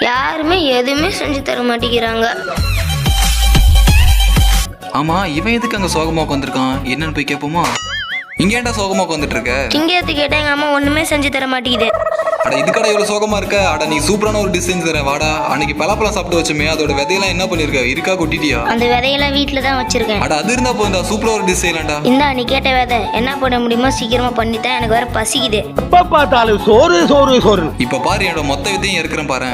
யாருமே எதுவுமே செஞ்சு தர மாட்டேங்கிறாங்க. ஆமா இவன் எதுக்கு அங்க சோகமா உட்காந்துருக்கான் என்னன்னு போய் கேட்போமா இங்க ஏன்டா சோகமா உட்காந்துட்டு இருக்க திங்கிறதுக்கு கேட்டா எங்க அம்மா ஒண்ணுமே செஞ்சு தர மாட்டேங்குது. அட இதுக்கடா இவ்வளவு சோகமா இருக்க? அட நீ சூப்பரான ஒரு டிஷ் செஞ்சு தரேன் வாடா. அன்னைக்கு பலாப்பழம் சாப்பிட்டு வச்சோமே அதோட விதையெல்லாம் என்ன பண்ணிருக்க? இருக்கா கொட்டிட்டியா? அந்த விதையெல்லாம் வீட்டில் தான் வச்சிருக்கேன். அட அது இருந்தா போதும்டா சூப்பரா ஒரு டிஷ் செய்யலாம்டா. இந்தா நீ கேட்ட விதை. என்ன பண்ண முடியுமோ சீக்கிரமா பண்ணித்தான் எனக்கு வேற பசிக்குது. எப்ப பார்த்தாலும் சோறு சோறு சோறு. இப்ப பாரு என்னோட மொத்த விதையும் இருக்கிறேன் பாரு.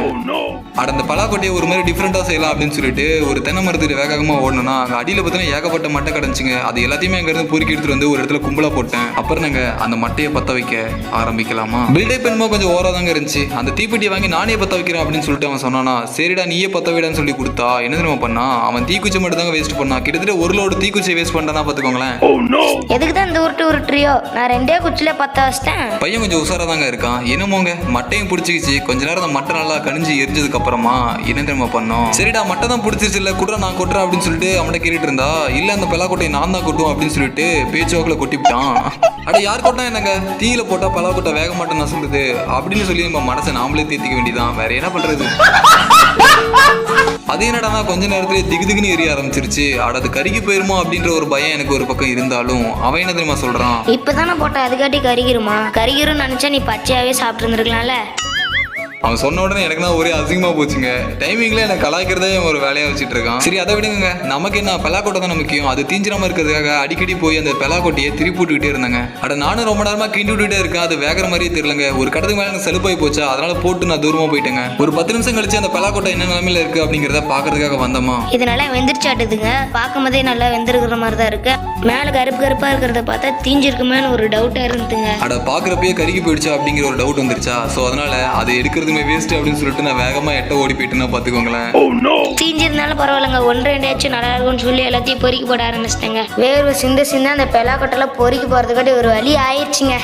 அட அந்த பலாக்கொட்டையை ஒரு மாதிரி டிஃப்ரெண்டா செய்யலாம் அப்படின்னு சொல்லிட்டு ஒரு தென்னை மரத்துக்கு வேகமா ஓடணும்னா அங்க அடியில பார்த்தீங்கன்னா ஏகப்பட்ட மட்டை கிடந்துச்சுங்க அது எல்லாத்தையுமே அங்க இருந்து பொறுக்கி எடுத்துட்டு வந்து ஒரு இடத்துல கும்பலா போட்டேன். அப்புறம் நாங்க அந்த மட்டையை பத்த வைக்க ஆரம்பிக்கலாமா? பில்டப் என்னமோ கொஞ்சம் ஓராதாங்க இருந்துச்சு. அந்த தீப்பெட்டியை வாங்கி நானே பத்த வைக்கிறேன் அப்படின்னு சொல்லிட்டு அவன் சொன்னானா சரிடா நீயே பத்த விடான்னு சொல்லி கொடுத்தா என்ன தெரியுமா பண்ணா? அவன் தீக்குச்சி மட்டும் தாங்க வேஸ்ட் பண்ணா. கிட்டத்தட்ட ஒரு லோடு தீக்குச்சி வேஸ்ட் பண்ணா பாத்துக்கோங்களேன் எதுக்கு தான் இந்த உருட்டு உருட்டுறியோ? நான் ரெண்டே குச்சில பத்த வச்சிட்டேன். பையன் கொஞ்சம் உஷாரா தாங்க இருக்கான். என்னமோங்க மட்டையும் பிடிச்சிக்கிச்சு. கொஞ்ச நேரம் அந்த மட்டை நல்லா கணிஞ்சு எரிஞ்சதுக்கு அப்புறமா என்ன தெரியுமா பண்ணோம்? சரிடா மட்டை தான் பிடிச்சிருச்சு இல்ல குடுறா நான் கொட்டுறேன் அப்படின்னு சொல்லிட்டு அவன்கிட்ட கேட்டுட்டு இருந்தா இல்ல அந்த பலாக்கொட்டையை நான் தான் கொட்டுவோம் அப்படின்னு சொல்லிட்டு பேச்சுவாக்குல கொட்டிவிட்டான். அட யார் கொட்டா என்னங்க? தீயில போட்டா பலாக்கொட்டை வேக மாட்டோம் நசுங்குது அப்படின்னு சொல்லி நம்ம மனசை நாமளே தீர்த்திக்க வேண்டியதான் வேற என்ன பண்றது? அது என்னடா கொஞ்ச நேரத்திலே திகு திகுன்னு எரிய ஆரம்பிச்சிருச்சு. அட அது கருகி போயிருமா அப்படின்ற ஒரு பயம் எனக்கு ஒரு பக்கம் இருந்தாலும் அவன் என்ன தெரியுமா சொல்றான்? இப்பதானே போட்ட அதுக்காட்டி கருகிருமா? கருகிரும் நினைச்சா நீ பச்சையாவே சாப்பிட்டு இருந்திருக்கலாம்ல அவன் சொன்ன உடனே எனக்கு தான் ஒரே அசிங்கமா போச்சுங்க. டைமிங்ல எனக்கு கலாய்க்கிறதே ஒரு வேலையா வச்சுட்டு இருக்கான். சரி அதை விடுங்க. நமக்கு என்ன பெலாக்கோட்டை தானே முக்கியம்? அது தீஞ்சிராம இருக்கிறதுக்காக அடிக்கடி போய் அந்த பெலாக்கோட்டையை திருப்பி விட்டுக்கிட்டே இருந்தாங்க. அட நானும் ரொம்ப நேரமா கிண்டி விட்டுட்டே இருக்கேன். அது வேகிற மாதிரியே தெரியலங்க. ஒரு கடத்துக்கு மேல எனக்கு செலுப்பாய் போச்சா? அதனால போட்டு நான் தூரமா போயிட்டேங்க. ஒரு பத்து நிமிஷம் கழிச்சு அந்த பெலாக்கோட்டை என்ன நிலைமையில இருக்கு அப்படிங்கிறத பாக்குறதுக்காக வந்தோமா? இது நல்லா வெந்திரிச்சாட்டுதுங்க பார்க்கும் போதே நல்லா வெந்திருக்கிற மாதிரி தான் இருக்கு. மேலே கருப்பு கருப்பா இருக்கிறத பார்த்தா தீஞ்சிருக்குமேன்னு ஒரு டவுட்டா இருந்துங்க அட பாக்குறப்பயே கருகி போயிடுச்சா அப்படிங்கிற ஒரு டவுட் வந்துருச்சா? ஸோ அதனால அது எடுக்கிறதுமே வேஸ்ட் அப்படின்னு சொல்லிட்டு நான் வேகமா எட்ட ஓடி போயிட்டுன்னா பாத்துக்கோங்களேன் தீஞ்சிருந்தாலும் பரவாயில்லைங்க. ஒன்று ரெண்டாச்சும் நல்லா இருக்கும்னு சொல்லி எல்லாத்தையும் பொறுக்கி போட ஆரம்பிச்சிட்டேங்க. வேர்வை சிந்த சிந்த அந்த பெலாக்கட்டெல்லாம் பொறுக்கி போகிறதுக்காட்டி ஒரு வழி ஆயிடுச்சுங்க.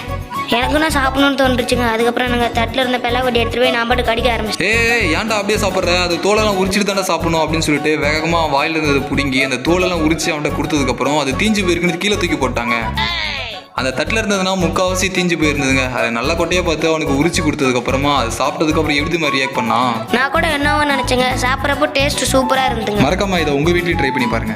எனக்கும் நான் சாப்பிடணும்னு தோன்றுச்சுங்க. அதுக்கப்புறம் நாங்கள் தட்டில் இருந்த பெலாக்கொட்டி எடுத்துட்டு போய் நான் பாட்டு கடிக்க ஆரம்பிச்சிட்டேன். ஏய் ஏன்டா அப்படியே சாப்பிட்ற? அது தோலெல்லாம் உரிச்சிட்டு தானே சாப்பிடணும் அப்படின்னு சொல்லிட்டு வேகமா வாயில இருந்ததை பிடுங்கி அந்த தோலெல்லாம் உரிச்சு அவன்கிட்ட கொடுத்ததுக்கு அப்புறம் அது தீஞ்சு போயிருக்குன்னு கீழே தூக்கி போட்டாங்க. அந்த தட்டில் இருந்ததுன்னா முக்கால்வாசி தீஞ்சு போயிருந்ததுங்க. அதை நல்ல கொட்டையா பார்த்து அவனுக்கு உரிச்சு கொடுத்ததுக்கு அப்புறமா அது சாப்பிட்டதுக்கு அப்புறம் எப்படி மாதிரி ரியாக்ட் பண்ணான்? நான் கூட என்னவோ நினச்சேங்க. சாப்பிட்றப்போ டேஸ்ட் சூப்பராக இருந்துங்க மறக்காம இதை உங்க வீட்லயும் ட்ரை பண்ணி பாருங்க.